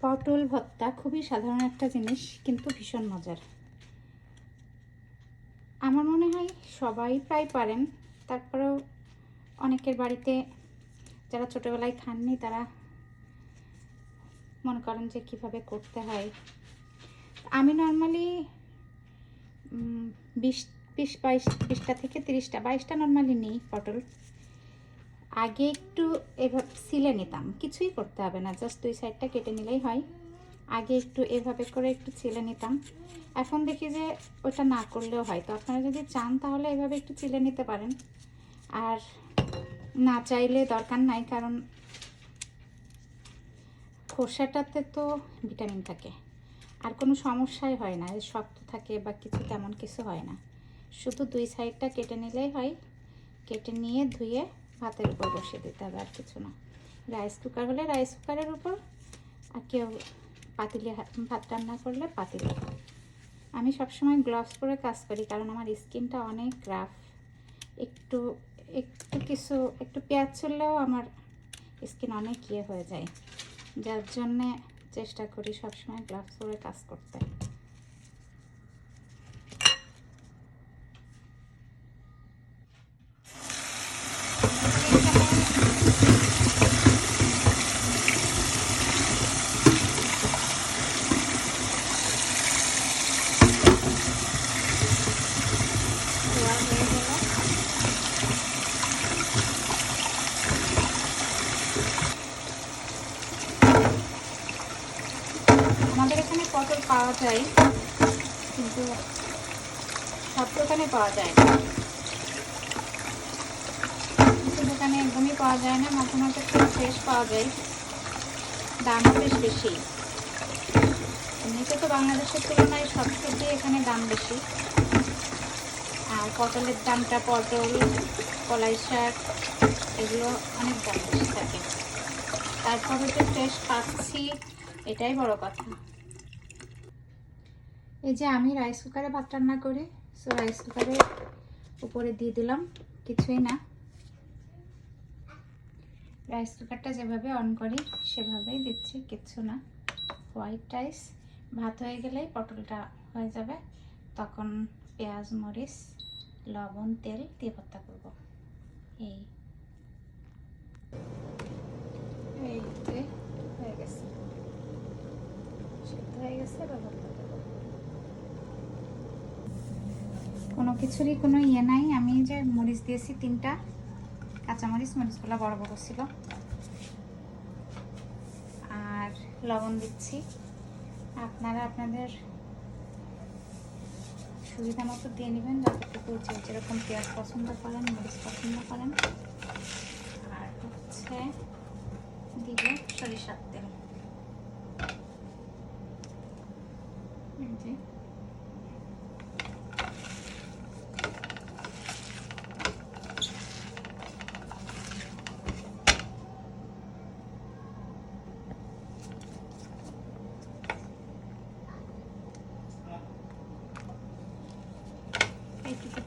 পটল ভর্তা খুবই সাধারণ একটা জিনিস, কিন্তু ভীষণ মজার। আমার মনে হয় সবাই প্রায় পারেন। তারপরেও অনেকের বাড়িতে যারা ছোটোবেলায় খাননি, তারা মনে করেন যে কীভাবে করতে হয়। আমি নর্মালি বিশ বিশ, বাইশ, বিশটা থেকে তিরিশটা, বাইশটা নর্মালি নিই পটল। আগে একটু এভাবে সিলে নিতাম। কিছুই করতে হবে না জাস্ট দুই সাইডটা কেটে নিলেই হয়। আগে একটু এভাবে করে একটু ছিলে নিতাম। এখন দেখি যে ওটা না করলেও হয়। তো আপনারা যদি চান তাহলে এভাবে একটু চিলে নিতে পারেন। আর না চাইলে দরকার নাই, কারণ খোসাটাতে তো ভিটামিন থাকে। আর কোনো সমস্যাই হয় না শক্ত থাকে বা কিছু তেমন কিছু হয় না। শুধু দুই সাইডটা কেটে নিলেই হয়। কেটে নিয়ে ধুয়ে ভাতের উপর বসিয়ে দিতে হবে আর কিছু না। রাইস কুকার হলে রাইস কুকারের উপর আর কেউ পাতিলে ভাত রান্না করলে পাতিলে। আমি সবসময় গ্লাভস পরে কাজ করি কারণ আমার স্কিনটা অনেক রাফ একটু একটু কিছু, একটু পেঁয়াজ চললেও আমার স্কিন অনেক ইয়ে হয়ে যায়। যার জন্যে চেষ্টা করি সবসময় গ্লাভস পরে কাজ করতে ধোয়া হয়ে গেল আমাদের এখানে পটল পাওয়া যায় কিন্তু সব দোকানে পাওয়া যায় না কিছু দোকানে একদমই পাওয়া যায় না, মাঝে মাঝে খুব ফ্রেশ পাওয়া যায়। দামও বেশ বেশি। এমনিতে তো বাংলাদেশের তুলনায় সব সবজি এখানে দাম বেশি। আর পটলের দামটা, পটল, কলাই শাক, এগুলো অনেক দাম বেশি থাকে। তারপরে তো ফ্রেশ পাচ্ছি, এটাই বড় কথা। এই যে আমি রাইস কুকারে ভাত রান্না করি সো রাইস কুকারে উপরে দিয়ে দিলাম, কিছুই না। রাইস কুকারটা যেভাবে অন করি, সেভাবেই দিচ্ছি, কিচ্ছু না। হোয়াইট রাইস ভাত হয়ে গেলেই পটলটা হয়ে যাবে। তখন পেঁয়াজ, মরিচ, লবণ, তেল দিয়ে ভর্তা করব। এই। হয়ে গেছে। হয়ে গেছে কোনো কিছুরই কোনো ইয়ে নাই। আমি যে মরিচ দিয়েছি তিনটা কাঁচামরিচ, মরিচগুলো বড় বড় ছিল। আর লবণ দিচ্ছি। আপনারা আপনাদের সুবিধা মতো দিয়ে নেবেন, যতটুকু যে যেরকম পেঁয়াজ পছন্দ করেন, মরিচ পছন্দ করেন। আর হচ্ছে দিব সরিষার তেল এই যে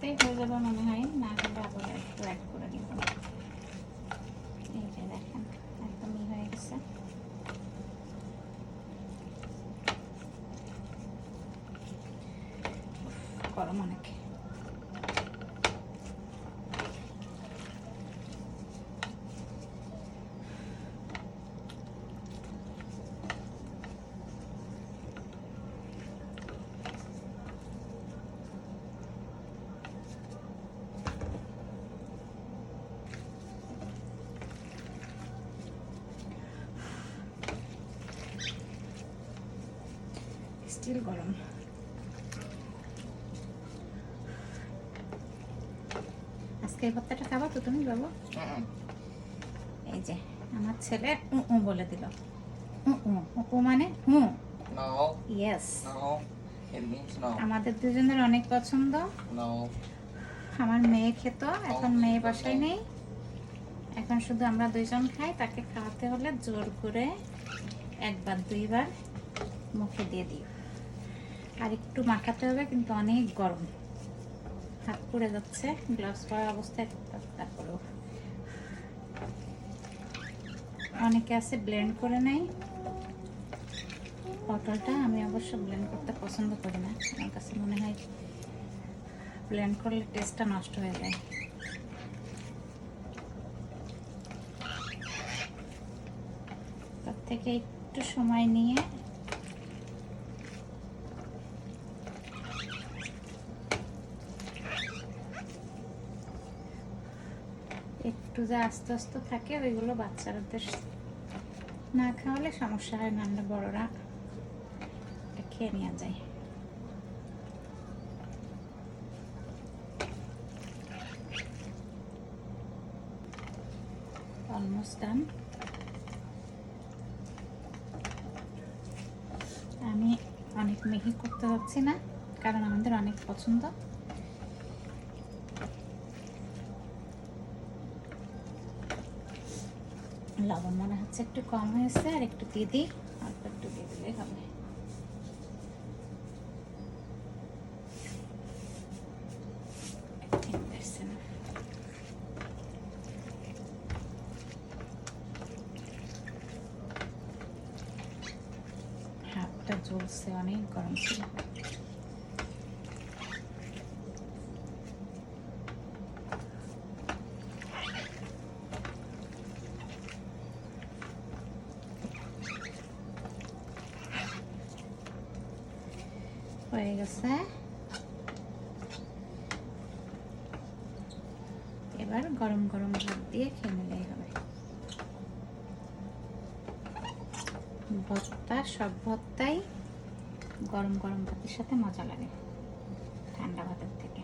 এইটুকুতেই হয়ে যাবে মনে হয়, না হলে আবার একটু অ্যাড করে নিব। এই যে দেখেন একদমই হয়ে গেছে। গরম অনেক। স্টিল গরম। আজকে এই ভর্তাটা খাবা তো তুমি বাবু এই যে আমার ছেলে উ উ বলে দিল। উ উ উ মানে হুঁ। No, yes. আমাদের দুজনের অনেক পছন্দ. আমার মেয়ে খেত এখন মেয়ে বাসায় নেই। এখন শুধু আমরা দুইজন খাই তাকে খাওয়াতে হলে জোর করে একবার দুইবার মুখে দিয়ে দিই আর একটু মাখাতে হবে, কিন্তু অনেক গরম। হাত পুড়ে যাচ্ছে গ্লাভস পরা অবস্থায়, তারপরেও। অনেকে আছে ব্লেন্ড করে নেয়। পটলটা আমি অবশ্য ব্লেন্ড করতে পছন্দ করি না। আমার কাছে মনে হয় ব্লেন্ড করলে টেস্টটা নষ্ট হয়ে যায়। তার থেকে একটু সময় নিয়ে একটু যা আস্তে আস্তে থাকে ওইগুলো বাচ্চাদের না খাওয়ালে সমস্যা হয় না, আমরা বড়রা খেয়ে নেওয়া যায় আমি অনেক মিহি করতে যাচ্ছি না, কারণ আমাদের অনেক পছন্দ। লবণ মনে হচ্ছে একটু কম হয়েছে, আর একটু দিয়ে দিই, অল্প একটু দিয়ে দিলেই হবে। হাতটা জ্বলছে, অনেক গরম ছিল হয়ে গেছে। এবার গরম গরম ভাত দিয়ে খেয়ে নিলেই হবে। ভর্তা, সব ভর্তাই গরম গরম ভাতের সাথে মজা লাগে ঠান্ডা ভাতের থেকে।